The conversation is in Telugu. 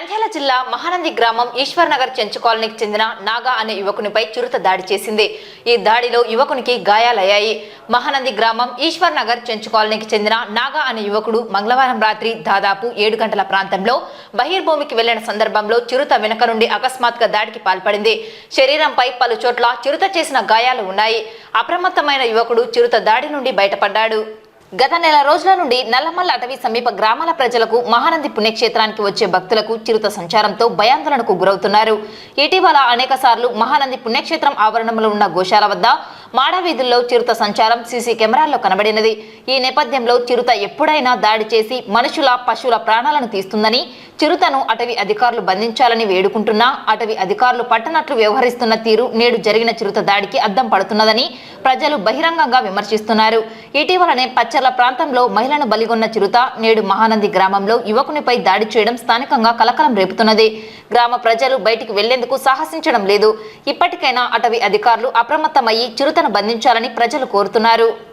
నంద్యాల జిల్లా మహానంది గ్రామం ఈశ్వర్ నగర్ చెంచు కాలనీకి చెందిన నాగా అనే యువకునిపై చురుత దాడి చేసింది. ఈ దాడిలో యువకునికి గాయాలయ్యాయి. మహానంది గ్రామం ఈశ్వర్ నగర్ చెంచు కాలనీకి చెందిన నాగా అనే యువకుడు మంగళవారం రాత్రి దాదాపు ఏడు గంటల ప్రాంతంలో బహిర్భూమికి వెళ్ళిన సందర్భంలో చిరుత వెనుక నుండి అకస్మాత్తుగా దాడికి పాల్పడింది. శరీరంపై పలు చోట్ల చిరుత చేసిన గాయాలు ఉన్నాయి. అప్రమత్తమైన యువకుడు చిరుత దాడి నుండి బయటపడ్డాడు. గత నెల రోజుల నుండి నల్లమల్ల అటవీ సమీప గ్రామాల ప్రజలకు మహానంది పుణ్యక్షేత్రానికి వచ్చే భక్తులకు చిరుత సంచారంతో భయాందోళనకు గురవుతున్నారు. ఇటీవల అనేక సార్లు మహానంది పుణ్యక్షేత్రం ఆవరణంలో ఉన్న గోశాల వద్ద మాడవీధుల్లో చిరుత సంచారం సీసీ కెమెరాల్లో కనబడినది. ఈ నేపథ్యంలో చిరుత ఎప్పుడైనా దాడి చేసి మనుషుల పశువుల ప్రాణాలను తీస్తుందని చిరుతను అటవీ అధికారులు బంధించాలని వేడుకుంటున్నా అటవీ అధికారులు పట్టనట్లు వ్యవహరిస్తున్న తీరు నేడు జరిగిన చిరుత దాడికి అద్దం పడుతున్నదని ప్రజలు బహిరంగంగా విమర్శిస్తున్నారు. ఇటీవలనే పచ్చర్ల ప్రాంతంలో మహిళను బలిగొన్న చిరుత నేడు మహానంది గ్రామంలో యువకునిపై దాడి చేయడం స్థానికంగా కలకలం రేపుతున్నది. గ్రామ ప్రజలు బయటికి వెళ్ళేందుకు సాహసించడం లేదు. ఇప్పటికైనా అటవీ అధికారులు అప్రమత్తమయ్యి చిరుత బంధించాలని ప్రజలు కోరుతున్నారు.